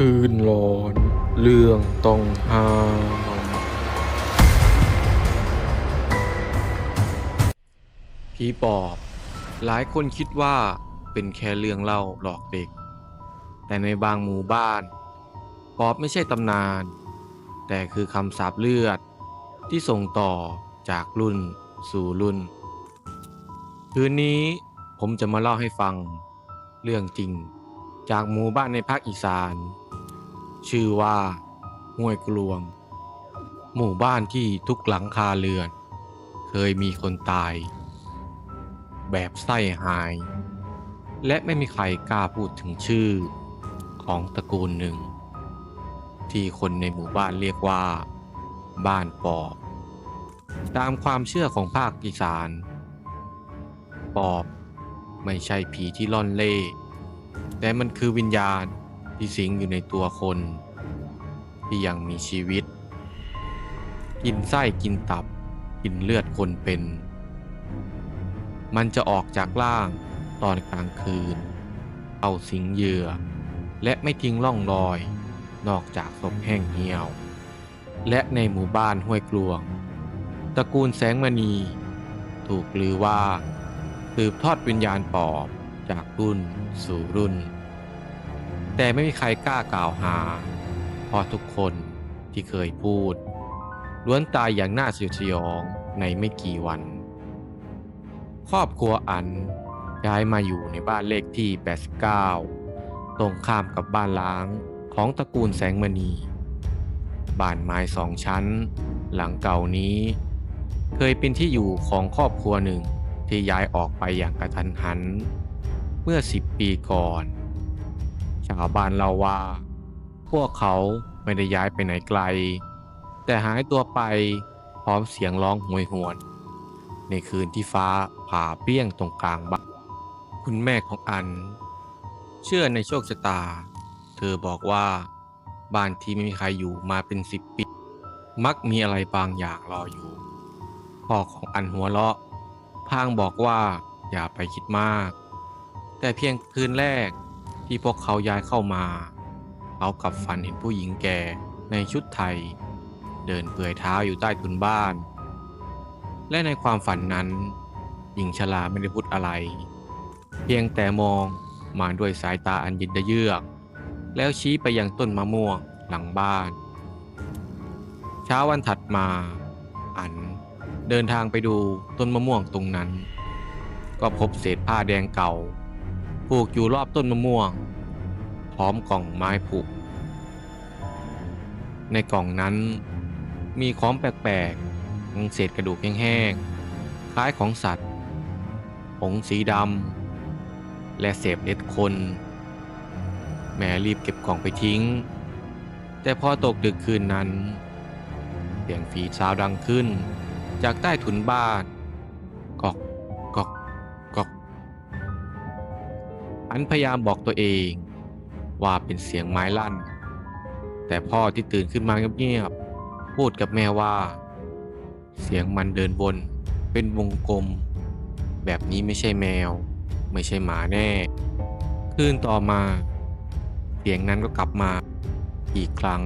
คืนร้อน เรื่องต้องห้ามผีปอบ หลายคนคิดว่าเป็นแค่เรื่องเล่าหลอกเด็ก แต่ในบางหมู่บ้าน ปอบไม่ใช่ตำนาน แต่คือคำสาปเลือดที่ส่งต่อจากรุ่นสู่รุ่น คืนนี้ผมจะมาเล่าให้ฟังเรื่องจริงจากหมู่บ้านในภาคอีสาน ชื่อว่าห้วยกลวง หมู่บ้านที่ทุกหลังคาเรือน เคยมีคนตาย แบบไส้หาย และไม่มีใครกล้าพูดถึงชื่อของตระกูลหนึ่ง ที่คนในหมู่บ้านเรียกว่า บ้านปอบตามความเชื่อของภาคอีสาน ปอบไม่ใช่ผีที่ล่อนเล่แต่มันคือวิญญาณ ที่สิงอยู่ในตัวคน ที่ยังมีชีวิต กินไส้กินตับ กินเลือดคนเป็น มันจะออกจากร่างตอนกลางคืนเอาสิงเหยื่อ และไม่ทิ้งร่องรอย นอกจากศพแห้งเหี่ยว และในหมู่บ้านห้วยกลวงตระกูลแสงมณีถูกลือว่าสืบทอดวิญญาณปอบจากรุ่นสู่รุ่น แต่ไม่มีใครกล้ากล่าวหาเพราะทุกคนที่เคยพูดล้วนตายอย่างน่าสยดสยองในไม่กี่วัน ครอบครัวอันย้ายมาอยู่ในบ้านเลขที่ 89 ตรงข้ามกับบ้านล้างของตระกูลแสงมณี บ้านไม้สองชั้น หลังเก่านี้ เคยเป็นที่อยู่ของครอบครัวหนึ่งที่ย้ายออกไปอย่างกระทันหัน เมื่อสิบปีก่อน ชาวบ้านเล่าว่า พวกเขาไม่ได้ย้ายไปไหนไกล แต่หายตัวไปพร้อมเสียงร้องโหวยหวน ในคืนที่ฟ้าผ่าเปรี้ยงตรงกลางบ้านคุณแม่ของอัน เชื่อในโชคชะตา เธอบอกว่าบ้านที่ไม่มีใครอยู่มาเป็นสิบปี มักมีอะไรบางอย่างรออยู่ พ่อของอันหัวเราะพางบอกว่าอย่าไปคิดมาก แต่เพียงคืนแรก ที่พวกเขาย้ายเข้ามาเขากลับฝันเห็นผู้หญิงแก่ในชุดไทย เดินเปลือยเท้าอยู่ใต้ทุนบ้าน และในความฝันนั้น หญิงชราไม่ได้พูดอะไร เพียงแต่มองมาด้วยสายตาอันยินยเยือก แล้วชี้ไปยังต้นมะม่วงหลังบ้าน เช้าวันถัดมา อันเดินทางไปดูต้นมะม่วงตรงนั้น ก็พบเศษผ้าแดงเก่า ผูกอยู่รอบต้นมะม่วง พร้อมกล่องไม้ผูก ในกล่องนั้นมีของแปลกๆทั้งเศษกระดูกแห้งๆ คล้ายของสัตว์ ผงสีดำ และเศษเล็ดคน แม่รีบเก็บกล่องไปทิ้ง แต่พอตกดึกคืนนั้น เสียงฝีเท้าดังขึ้นจากใต้ถุนบ้านกอกกอก อันพยายามบอกตัวเองว่าเป็นเสียงไม้ลั่น แต่พ่อที่ตื่นขึ้นมาเงียบๆพูดกับแม่ว่า เสียงมันเดินวนเป็นวงกลม แบบนี้ไม่ใช่แมว ไม่ใช่หมาแน่ คืนต่อมา เสียงนั้นก็กลับมาอีกครั้ง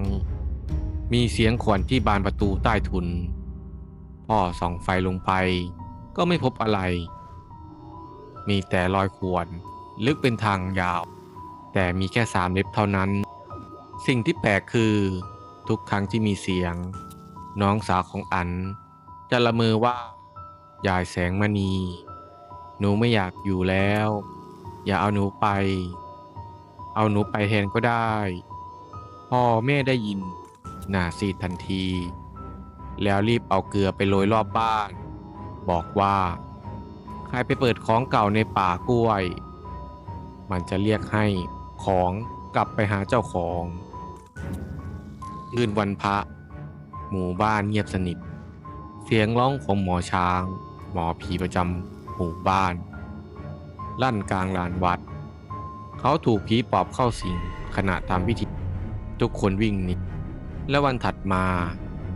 มีเสียงขวัญที่บานประตูใต้ถุน พ่อส่องไฟลงไป ก็ไม่พบอะไร มีแต่รอยขวน ลึกเป็นทางยาว แต่มีแค่สามเล็บเท่านั้น สิ่งที่แปลกคือ ทุกครั้งที่มีเสียง น้องสาวของอัน จะละเมอว่า ยายแสงมณี หนูไม่อยากอยู่แล้ว อย่าเอาหนูไป เอาหนูไปแทนก็ได้พ่อแม่ได้ยินหน้าซีดทันที แล้วรีบเอาเกลือไปโรยรอบบ้าน บอกว่า ใครไปเปิดของเก่าในป่ากล้วย มันจะเรียกให้ของกลับไปหาเจ้าของคืนวันพระ หมู่บ้านเงียบสนิท เสียงร้องของหมอช้าง หมอผีประจำหมู่บ้าน ลั่นกลางลานวัด เขาถูกผีปอบเข้าสิงขณะทำพิธี ทุกคนวิ่งหนีและวันถัดมา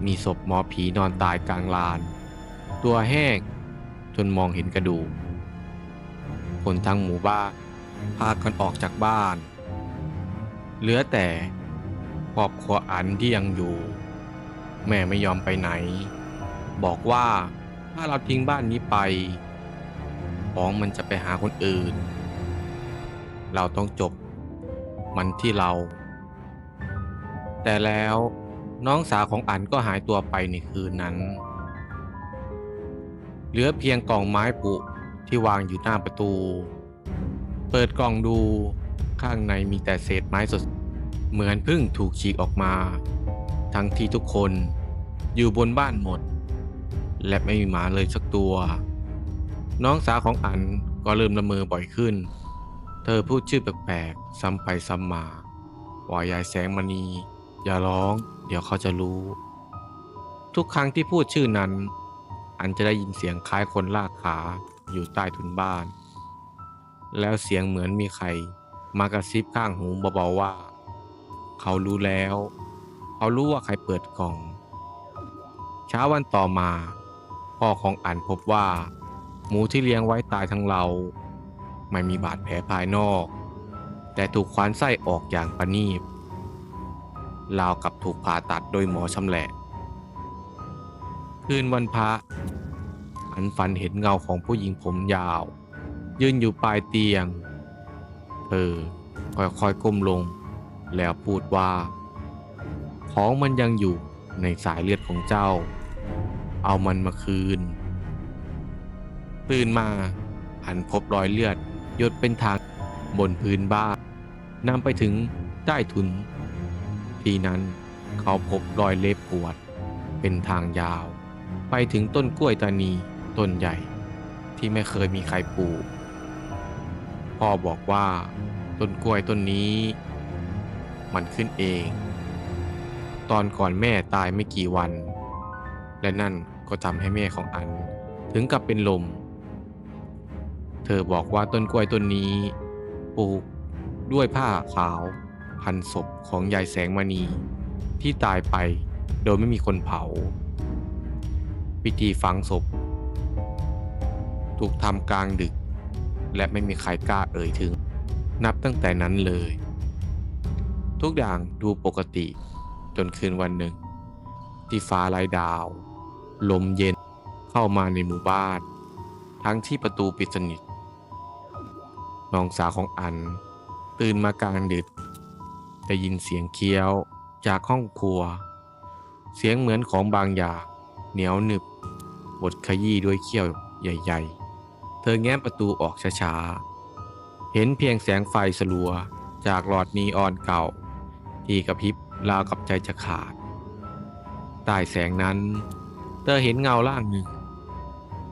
มีศพหมอผีนอนตายกลางลาน ตัวแห้งจนมองเห็นกระดูก คนทั้งหมู่บ้าน พากันออกจากบ้าน เหลือแต่ครอบครัวอันที่ยังอยู่ แม่ไม่ยอมไปไหน บอกว่าถ้าเราทิ้งบ้านนี้ไป ของมันจะไปหาคนอื่น เราต้องจบมันที่เรา แต่แล้วน้องสาวของอันก็หายตัวไปในคืนนั้น เหลือเพียงกล่องไม้ปุที่วางอยู่หน้าประตู เปิดกล่องดูข้างในมีแต่เศษไม้สด เหมือนเพึ่งถูกฉีกออกมา ทั้งที่ทุกคนอยู่บนบ้านหมด และไม่มีหมาเลยสักตัว น้องสาวของอันก็เริ่มละเมอบ่อยขึ้น เธอพูดชื่อแปลกๆซ้ำไปซ้ำมาว่ายายแสงมณี อย่าร้อง เดี๋ยวเขาจะรู้ ทุกครั้งที่พูดชื่อนั้น อันจะได้ยินเสียงคล้ายคนลากขาอยู่ใต้ทุนบ้าน แล้วเสียงเหมือนมีใคร มากระซิบข้างหูเบาๆว่า เขารู้แล้ว เขารู้ว่าใครเปิดกล่อง เช้าวันต่อมา พ่อของอันพบว่า หมูที่เลี้ยงไว้ตายทั้งเรา ไม่มีบาดแผลภายนอก แต่ถูกควานไส้ออกอย่างประณีตราวกับถูกผ่าตัดโดยหมอชำแหละคืนวันพระอันฝันเห็นเงาของผู้หญิงผมยาว ยืนอยู่ปลายเตียง เธอค่อยๆก้มลง แล้วพูดว่า ของมันยังอยู่ในสายเลือดของเจ้า เอามันมาคืน ตื่นมาหันพบรอยเลือดหยดเป็นทางบนพื้นบ้านนำไปถึงใต้ทุน ทีนั้นเขาพบรอยเล็บปวด เป็นทางยาว ไปถึงต้นกล้วยตานีต้นใหญ่ที่ไม่เคยมีใครปลูก พ่อบอกว่า ต้นกล้วยต้นนี้ มันขึ้นเอง ตอนก่อนแม่ตายไม่กี่วัน และนั่นก็ทำให้แม่ของอัน ถึงกับเป็นลม เธอบอกว่าต้นกล้วยต้นนี้ปลูกด้วยผ้าขาว พันศพของยายแสงมณี ที่ตายไปโดยไม่มีคนเผา พิธีฝังศพ ถูกทำกลางดึก และไม่มีใครกล้าเอ่ยถึง นับตั้งแต่นั้นเลย ทุกอย่างดูปกติ จนคืนวันหนึ่ง ที่ฟ้าลายดาว ลมเย็นเข้ามาในหมู่บ้าน ทั้งที่ประตูปิดสนิทน้องสาวของอัน ตื่นมากลางดึกได้ยินเสียงเคี้ยวจากห้องครัว เสียงเหมือนของบางอย่างเหนียวหนึบบดขยี้ด้วยเขี้ยวใหญ่ ๆ เธอแง้มประตูออกช้าๆ เห็นเพียงแสงไฟสลัวจากหลอดนีออนเก่า ที่กระพริบราวกับใจจะขาด ใต้แสงนั้น เธอเห็นเงาล่างหนึ่ง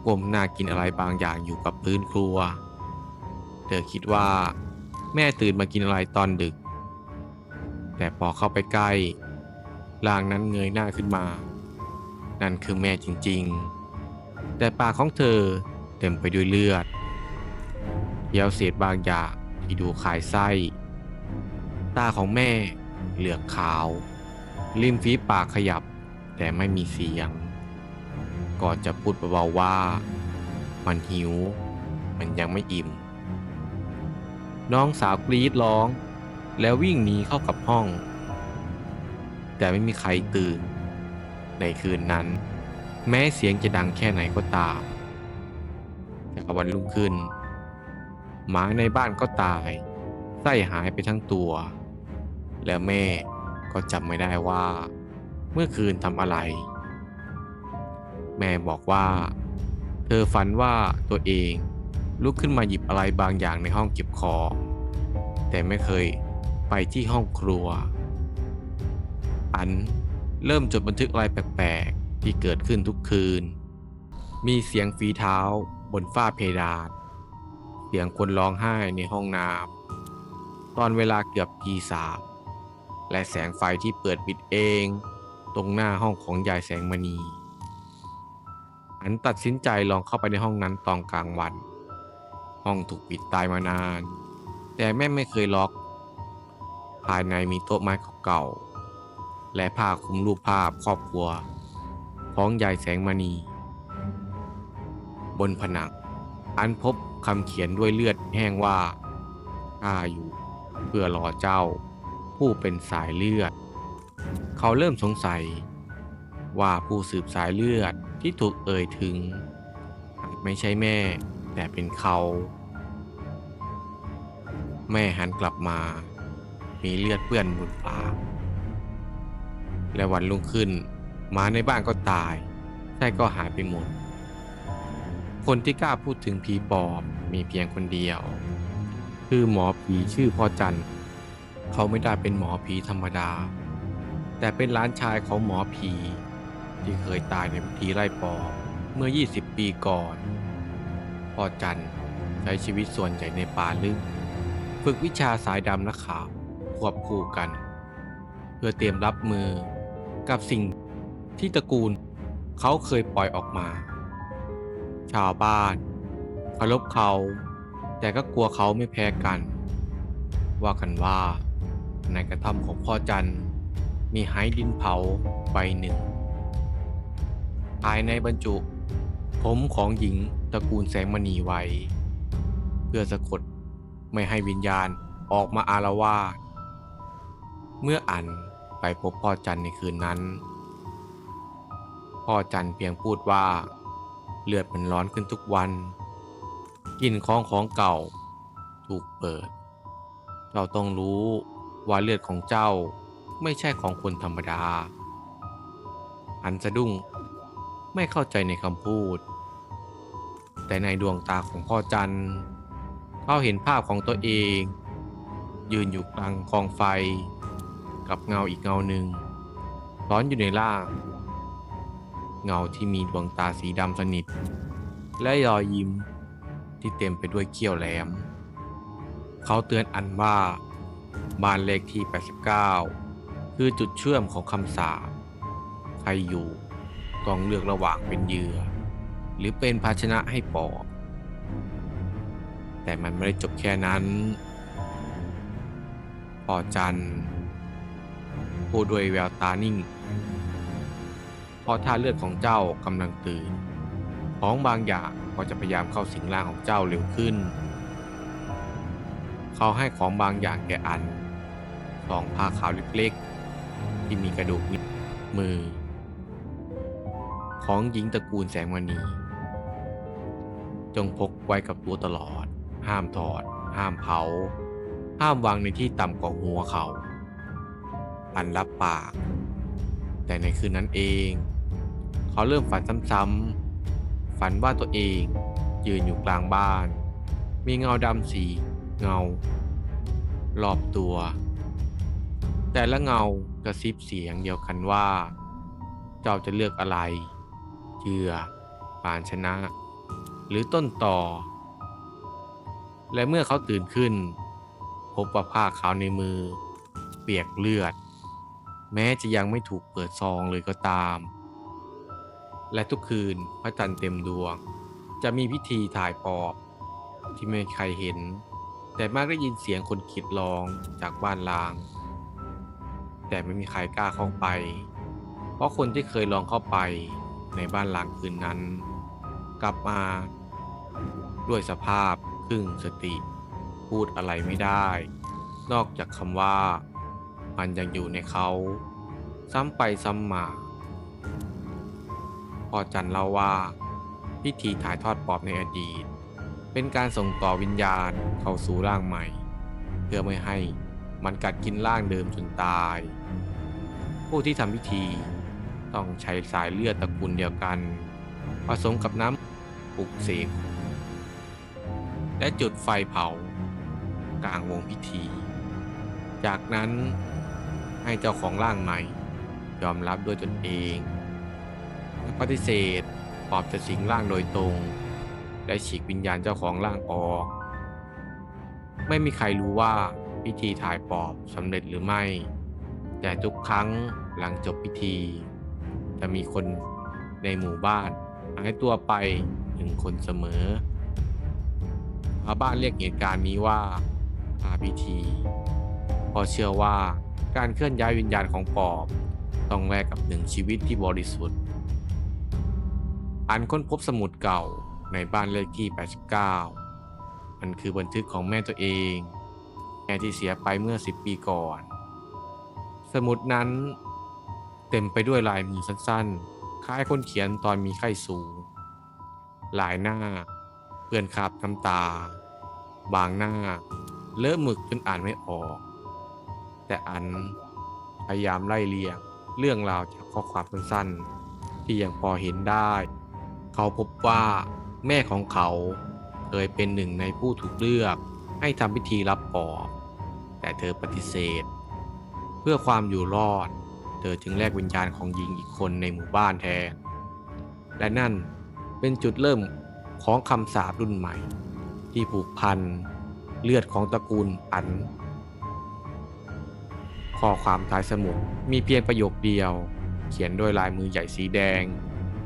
ก้มหน้ากินอะไรบางอย่างอยู่กับพื้นครัว เธอคิดว่า แม่ตื่นมากินอะไรตอนดึก แต่พอเข้าไปใกล้ร่างนั้นเงยหน้าขึ้นมา นั่นคือแม่จริงๆ แต่ปากของเธอ เต็มไปด้วยเลือดเยียวเศษบางอย่างที่ดูคลายไส้ ตาของแม่เหลือกขาว ริมฝีปากขยับแต่ไม่มีเสียง ก่อนจะพูดเบาๆว่า มันหิว มันยังไม่อิ่ม น้องสาวกรีดร้อง แล้ววิ่งหนีเข้ากับห้อง แต่ไม่มีใครตื่น ในคืนนั้น แม้เสียงจะดังแค่ไหนก็ตาม วันรุ่งขึ้น หมาในบ้านก็ตายไส้หายไปทั้งตัว แล้วแม่ก็จำไม่ได้ว่า เมื่อคืนทำอะไร แม่บอกว่า เธอฝันว่าตัวเองลุกขึ้นมาหยิบอะไรบางอย่างในห้องเก็บของแต่ไม่เคยไปที่ห้องครัว อันเริ่มจดบันทึกอะไรแปลกๆที่เกิดขึ้นทุกคืน มีเสียงฝีเท้า บนฝ้าเพดาน เสียงคนร้องไห้ในห้องน้ำตอนเวลาเกือบตีสามและแสงไฟที่เปิดปิดเอง ตรงหน้าห้องของยายแสงมณี อันตัดสินใจลองเข้าไปในห้องนั้นตอนกลางวัน ห้องถูกปิดตายมานาน แต่แม่ไม่เคยล็อก ภายในมีโต๊ะไม้เก่า และผ้าคลุมรูปภาพครอบครัว ของยายแสงมณี บนผนัง อันพบคำเขียนด้วยเลือดแห้งว่าข้าอยู่เพื่อรอเจ้า ผู้เป็นสายเลือด เขาเริ่มสงสัย ว่าผู้สืบสายเลือดที่ถูกเอ่ยถึง ไม่ใช่แม่แต่เป็นเขา แม่หันกลับมา มีเลือดเปื้อนบนปากและวันรุ่งขึ้นหมาในบ้านก็ตายใช่ก็หายไปหมด คนที่กล้าพูดถึงผีปอบมีเพียงคนเดียว คือหมอผีชื่อพ่อจันเขาไม่ได้เป็นหมอผีธรรมดา แต่เป็นหล้านชายของหมอผี ที่เคยตายในพิธีไล่ปอบเมื่อ 20 ปีก่อน พ่อจันใช้ชีวิตส่วนใหญ่ในป่าลึก ฝึกวิชาสายดำและขาวควบคู่กัน เพื่อเตรียมรับมือกับสิ่งที่ตระกูล เขาเคยปล่อยออกมา ชาวบ้านเคารพเขา แต่ก็กลัวเขาไม่แพ้กัน ว่ากันว่า ในกระท่อมของพ่อจันมีไหดินเผาใบหนึ่ง ภายในบรรจุ ผมของหญิงตระกูลแสงมณีไว้ เพื่อสะกดไม่ให้วิญญาณออกมาอารวาสเมื่ออันไปพบพ่อจันในคืนนั้น พ่อจันเพียงพูดว่า เลือดมันร้อนขึ้นทุกวันกลิ่นของของเก่า ถูกเปิด เราต้องรู้ว่าเลือดของเจ้าไม่ใช่ของคนธรรมดา อันสะดุ้งไม่เข้าใจในคำพูด แต่ในดวงตาของพ่อจันเขาเห็นภาพของตัวเอง ยืนอยู่กลางกองไฟ กับเงาอีกเงาหนึ่งร้อนอยู่ในล่าง เงาที่มีดวงตาสีดำสนิท และรอยยิ้มที่เต็มไปด้วยเขี้ยวแหลม เขาเตือนอันว่าบ้านเลขที่ 89 คือจุดเชื่อมของคำสาปใครอยู่ต้องเลือกระหว่างเป็นเหยื่อ หรือเป็นภาชนะให้ปอบแต่มันไม่ได้จบแค่นั้นพอจันทร์พูดด้วยแววตานิ่ง พอท่าเลือดของเจ้ากำลังตื่นของบางอย่างก็จะพยายามเข้าสิงร่างของเจ้าเร็วขึ้น เขาให้ของบางอย่างแก่อันสองผ้าขาวเล็กๆ ที่มีกระดูกนิดมือ ของหญิงตระกูลแสงมณี จงพกไว้กับตัวตลอด ห้ามถอด ห้ามเผา ห้ามวางในที่ต่ำกว่าหัวเขา อันรับปาก แต่ในคืนนั้นเอง เขาเริ่มฝันซ้ำๆ ฝันว่าตัวเองยืนอยู่กลางบ้าน มีเงาดำสีเงารอบตัว แต่ละเงากระซิบเสียงเดียวกันว่า เจ้าจะเลือกอะไรเหยื่อปานชนะ หรือต้นต่อ และเมื่อเขาตื่นขึ้น พบว่าผ้าขาวในมือ เปียกเลือด แม้จะยังไม่ถูกเปิดซองเลยก็ตาม และทุกคืนพระจันทร์เต็มดวง จะมีพิธีถ่ายปอบที่ไม่มีใครเห็น แต่มักได้ยินเสียงคนขีดร้องจากบ้านลาง แต่ไม่มีใครกล้าเข้าไป เพราะคนที่เคยลองเข้าไปในบ้านลางคืนนั้น กลับมา ด้วยสภาพครึ่งสติ พูดอะไรไม่ได้ นอกจากคำว่า มันยังอยู่ในเขา ซ้ำไปซ้ำมาพอจันเล่าว่าพิธีถ่ายทอดปอบในอดีต เป็นการส่งต่อวิญญาณเข้าสู่ร่างใหม่ เพื่อไม่ให้มันกัดกินร่างเดิมจนตาย ผู้ที่ทำพิธีต้องใช้สายเลือดตระกูลเดียวกัน ผสมกับน้ำปลุกเสกและจุดไฟเผากลางวงพิธี จากนั้น ให้เจ้าของร่างใหม่ ยอมรับด้วยตนเองและปฏิเสธปอบจะสิงร่างโดยตรง และฉีกวิญญาณเจ้าของร่างออก ไม่มีใครรู้ว่าพิธีถ่ายปอบสำเร็จหรือไม่ แต่ทุกครั้งหลังจบพิธี จะมีคนในหมู่บ้านหายตัวไปหนึ่งคนเสมอชาวบ้านเรียกเหตุการณ์นี้ว่าอาพิธีเพราะเชื่อว่า การเคลื่อนย้ายวิญญาณของปอบ ต้องแลกกับหนึ่งชีวิตที่บริสุทธิ์ อันค้นพบสมุดเก่าในบ้านเลขที่ 89 มันคือบันทึกของแม่ตัวเอง แม่ที่เสียไปเมื่อ 10 ปีก่อน สมุดนั้นเต็มไปด้วยลายมือสั้นๆ คล้ายคนเขียนตอนมีไข้สูง หลายหน้าเปื้อนคราบน้ำตา บางหน้า เลอะหมึกจนอ่านไม่ออก แต่อันพยายามไล่เลียงเรื่องราวจากข้อความสั้นๆ ที่ยังพอเห็นได้ เขาพบว่าแม่ของเขาเคยเป็นหนึ่งในผู้ถูกเลือกให้ทำพิธีรับปอบแต่เธอปฏิเสธ เพื่อความอยู่รอด เธอจึงแลกวิญญาณของหญิงอีกคนในหมู่บ้านแทน และนั่นเป็นจุดเริ่มของคำสาปรุ่นใหม่ ที่ผูกพันเลือดของตระกูลอัน ข้อความท้ายสมุดมีเพียงประโยคเดียว เขียนด้วยลายมือใหญ่สีแดง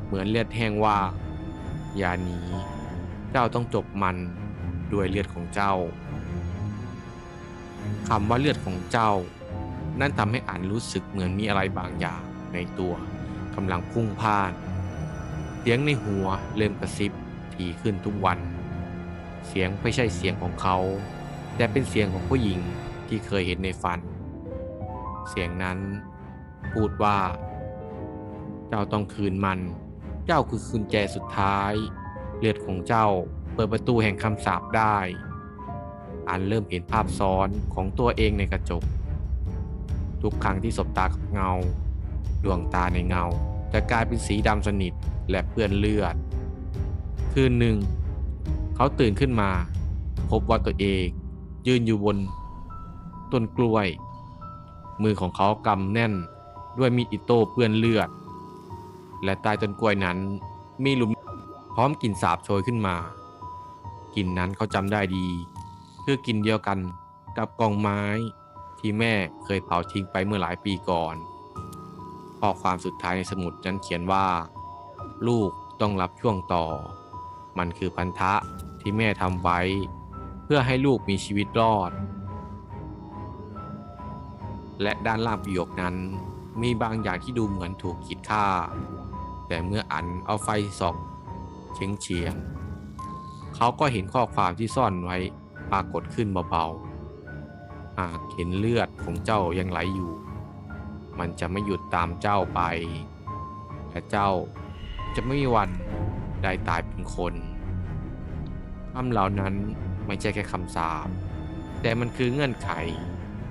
เหมือนเลือดแห้งว่า อย่าหนีเจ้าต้องจบมันด้วยเลือดของเจ้าคำว่าเลือดของเจ้า นั่นทำให้อันรู้สึกเหมือนมีอะไรบางอย่างในตัวกำลังพุ่งพ่านเสียงในหัวเริ่มกระซิบถี่ขึ้นทุกวัน เสียงไม่ใช่เสียงของเขา แต่เป็นเสียงของผู้หญิงที่เคยเห็นในฝัน เสียงนั้น พูดว่า เจ้าต้องคืนมัน เจ้าคือกุญแจสุดท้าย เลือดของเจ้าเปิดประตูแห่งคำสาปได้ อันเริ่มเห็นภาพซ้อนของตัวเองในกระจก ทุกครั้งที่สบตากับเงา ดวงตาในเงาจะกลายเป็นสีดำสนิทและเปื้อนเลือด คืนหนึ่ง เขาตื่นขึ้นมา พบว่าตัวเอง ยืนอยู่บนต้นกล้วย มือของเขากำแน่นด้วยมีดอิโต้เปื้อนเลือด และใต้ต้นกล้วยนั้นมีหลุมพร้อมกลิ่นสาบโชยขึ้นมากลิ่นนั้นเขาจำได้ดี คือกลิ่นเดียวกันกับกองไม้ที่แม่เคยเผาทิ้งไปเมื่อหลายปีก่อน ข้อความสุดท้ายในสมุดนั้นเขียนว่า ลูกต้องรับช่วงต่อ มันคือพันธะที่แม่ทำไว้ เพื่อให้ลูกมีชีวิตรอด และด้านล่างประโยคนั้น มีบางอย่างที่ดูเหมือนถูกขีดค่า แต่เมื่ออันเอาไฟส่องเฉียงเฉียงเขาก็เห็นข้อความที่ซ่อนไว้ปรากฏขึ้นเบาๆหากเห็นเลือดของเจ้ายังไหลอยู่ มันจะไม่หยุดตามเจ้าไป และเจ้าจะไม่มีวันได้ตายเป็นคนคำเหล่านั้นไม่ใช่แค่คำสาปแต่มันคือเงื่อนไข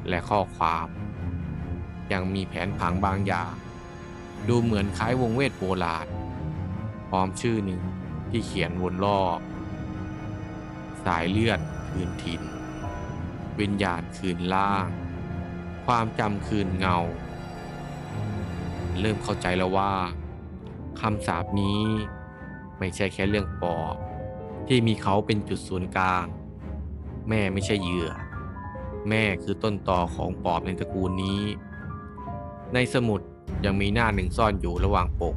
และข้อความ ยังมีแผนผังบางอย่าง ดูเหมือนคล้ายวงเวทโบราณพร้อมชื่อหนึ่งที่เขียนวนรอบ สายเลือดคืนถิ่น วิญญาณคืนล่าง ความจำคืนเงา เริ่มเข้าใจแล้วว่าคำสาปนี้ไม่ใช่แค่เรื่องปอบที่มีเขาเป็นจุดศูนย์กลาง แม่ไม่ใช่เหยื่อ แม่คือต้นต่อของปอบในตระกูลนี้ ในสมุดยังมีหน้าหนึ่งซ่อนอยู่ระหว่างปก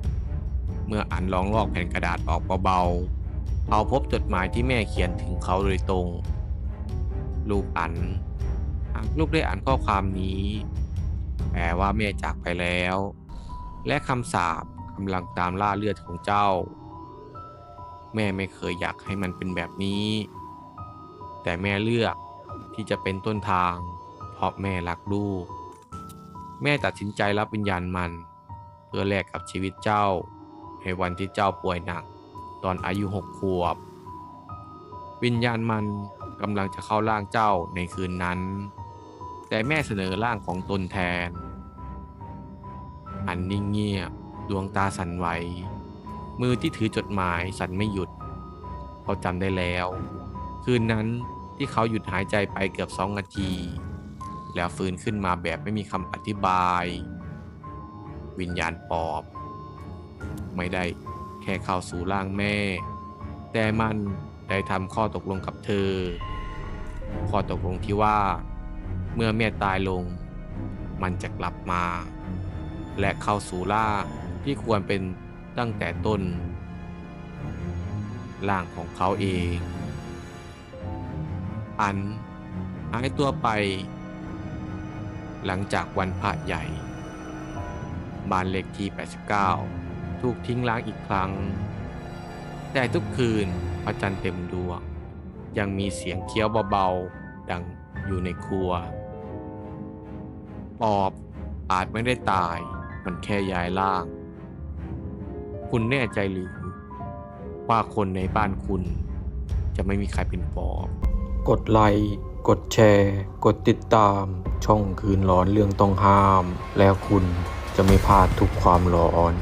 เมื่ออันลองลอกแผ่นกระดาษออกเบาๆเขาพบจดหมายที่แม่เขียนถึงเขาโดยตรง ลูกอันหากลูกได้อ่านข้อความนี้ แปลว่าแม่จากไปแล้ว และคำสาปกำลังตามล่าเลือดของเจ้า แม่ไม่เคยอยากให้มันเป็นแบบนี้ แต่แม่เลือกที่จะเป็นต้นทาง เพราะแม่รักลูก แม่ตัดสินใจรับวิญญาณมัน เพื่อแลกกับชีวิตเจ้า ในวันที่เจ้าป่วยหนัก ตอนอายุหกขวบ วิญญาณมันกำลังจะเข้าร่างเจ้าในคืนนั้น แต่แม่เสนอร่างของตนแทน อันนิ่งเงียบดวงตาสั่นไหวมือที่ถือจดหมายสั่นไม่หยุด เขาจำได้แล้ว คืนนั้นที่เขาหยุดหายใจไปเกือบสองนาที แล้วฟื้นขึ้นมาแบบไม่มีคำอธิบาย วิญญาณปอบ ไม่ได้แค่เข้าสู่ร่างแม่ แต่มันได้ทำข้อตกลงกับเธอ ข้อตกลงที่ว่า เมื่อแม่ตายลง มันจะกลับมา และเข้าสู่ร่างที่ควรเป็นตั้งแต่ต้นร่างของเขาเอง อันหายตัวไป หลังจากวันพระใหญ่ บ้านเลขที่ 89 ถูกทิ้งล้างอีกครั้ง แต่ทุกคืนพระจันทร์เต็มดวง ยังมีเสียงเคี้ยวเบาๆ ดังอยู่ในครัว ปอบอาจไม่ได้ตาย มันแค่ย้ายร่าง คุณแน่ใจหรือว่าคนในบ้านคุณจะไม่มีใครเป็นปอบ กดไลค์ กดแชร์ กดติดตาม ช่องคืนร้อนเรื่องต้องห้าม แล้วคุณจะไม่พลาดทุกความร้อน